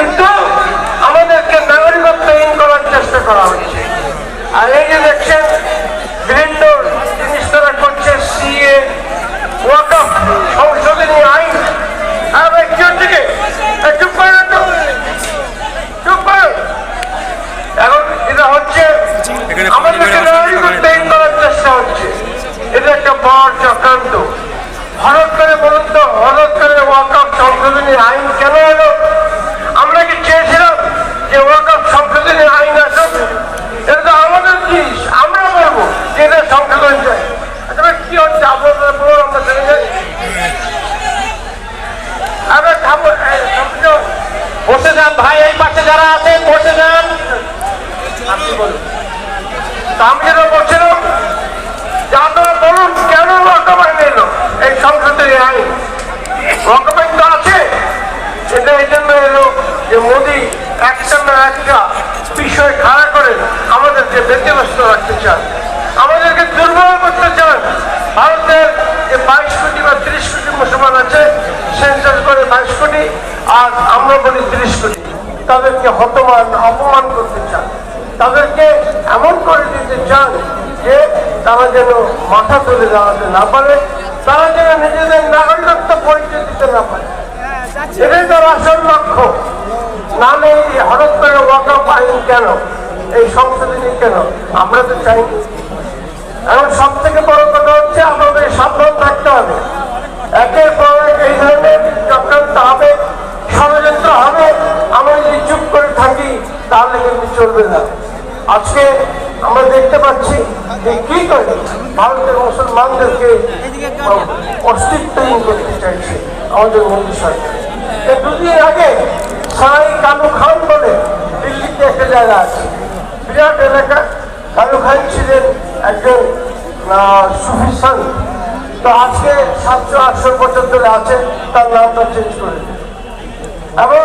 কিন্তু আমাদেরকে নাগরিকত্বহীন করার চেষ্টা করা হচ্ছে। আর এই যে দেখছেন বিভিন্ন করছে চুপ করে এখন এটা হচ্ছে করার চেষ্টা হচ্ছে। এটা একটা করে বলুন তো, হঠাৎ করে ওয়াকফ সংশোধনী আইন কেন এলো আমরা কি চেয়েছিলাম যে ওয়াকফ সংশোধনী আইন আসুক এটা তো আমাদের জিনিস আমরা বলব যে এটা সংশোধন চাই আসলে কি হচ্ছে আপনারা বলুন আমরা চলে যাই আমরা খাব এই, সংশোধন। বসে যান ভাই, এই পাশে যারা আছেন, বসে যান। আমি যেটা বলছিলাম যে আপনারা বলুন, কেন আইন এলো? এই সংসদে আইন। ওয়াকফ তো আছে। এটা এই জন্য এলো যে মোদী একটা না একটা বিষয় খাড়া করে আমাদেরকে ব্যতিব্যস্ত রাখতে চান। আমাদেরকে দুর্বল করতে চান। ভারতের যে বাইশ কোটি বা তিরিশ কোটি মুসলমান আছে সেন্সাস করে বাইশ কোটি আর আমরা বলি তিরিশ কোটি তাদেরকে হতমান অপমান করতে চান। তাদেরকে এমন করে দিতে চান যে তারা যেন মাথা তুলে দাঁড়াতে না পারে, তারা যেন নিজেদের নাগরিকত্ব পরিচয় দিতে না পারে। এটাই তার আসল লক্ষ্য। নাহলে এই হঠাৎ করে ওয়াকআপ কেন? এই সংশোধনী কেন? আমরা তো চাইনি এখন সব থেকে বড় তাহলে কিন্তু চলবে না। আজকে আমরা দেখতে পাচ্ছি যে কি করে ভারতের মুসলমানদেরকে অস্তিত্বহীন করতে চাইছে আমাদের মোদী সরকার। দুদিন আগে সাই কালু খান বলে দিল্লিতে একটা জায়গা আছে। বিরাট এলাকা। কালু খান ছিলেন একজন সুফি সন্ত তো আজকে সাতশো আটশো বছর ধরে আছে তার নামটা চেঞ্জ করে এবং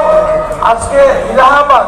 আজকে ইলাহাবাদ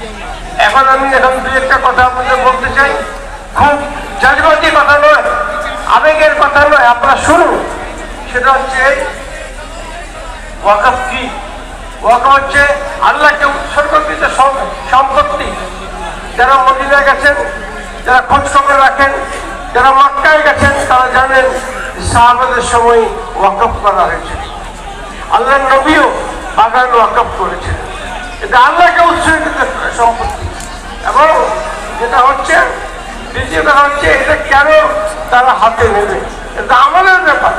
এখন আমি এখন দুই একটা কথা আপনাদের বলতে চাই। খুব জাজবাজি কথা নয়, আবেগের কথা নয়। আপনারা শুনুন, সেটা হচ্ছে ওয়াকফ কি? ওয়াকফ হচ্ছে আল্লাহকে উৎসর্গকৃত সম- সম্পত্তি। যারা মদিনা গেছেন, যারা খোঁজ খবর রাখেন, যারা মক্কায় গেছেন, তারা জানেন সাহাবাদের সময় ওয়াকফ করা হয়েছে। আল্লাহ নবীও বাগান ওয়াকফ করেছেন। এটা আল্লাহকে উৎসর্গিত সম্পত্তি। এবং যেটা হচ্ছে দ্বিতীয় কথা হচ্ছে এটা কেন তারা হাতে নেবে? এটা আমাদের ব্যাপার।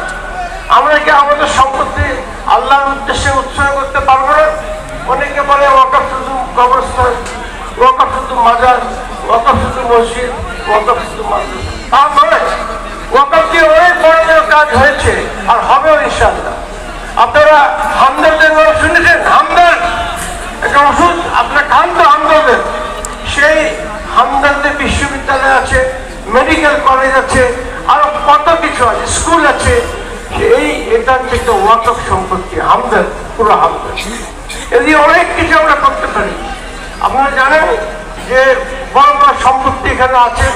আমরা কি আমাদের সম্পত্তি আল্লাহর উদ্দেশ্যে উৎসর্গ করতে পারব না? অনেকে বলে ওয়াকফ শুধু কবরস্থান ওয়াকফ শুধু মাজার ওয়াকফ শুধু মসজিদ ওয়াকফ শুধু মাদ্রাসা। তা নয়। ওয়াকফ দিয়ে অনেক বড় কাজ হয়েছে, আর হবেও ইনশাআল্লাহ। আপনারা হামদর্দের নাম শুনেছেন হামদর্দ একটা ওষুধ আপনার খান তো হামদর্দের সেই হামদর্দের বিশ্ববিদ্যালয় আছে মেডিকেল কলেজ আছে, আরও কত কিছু আছে, স্কুল আছে। এই এটা হচ্ছে একটা সম্পত্তি হামদার, পুরো হামদার। এদিকে অনেক কিছু আমরা করতে পারি। আপনারা জানেন যে বড় বড় সম্পত্তি এখানে আছে।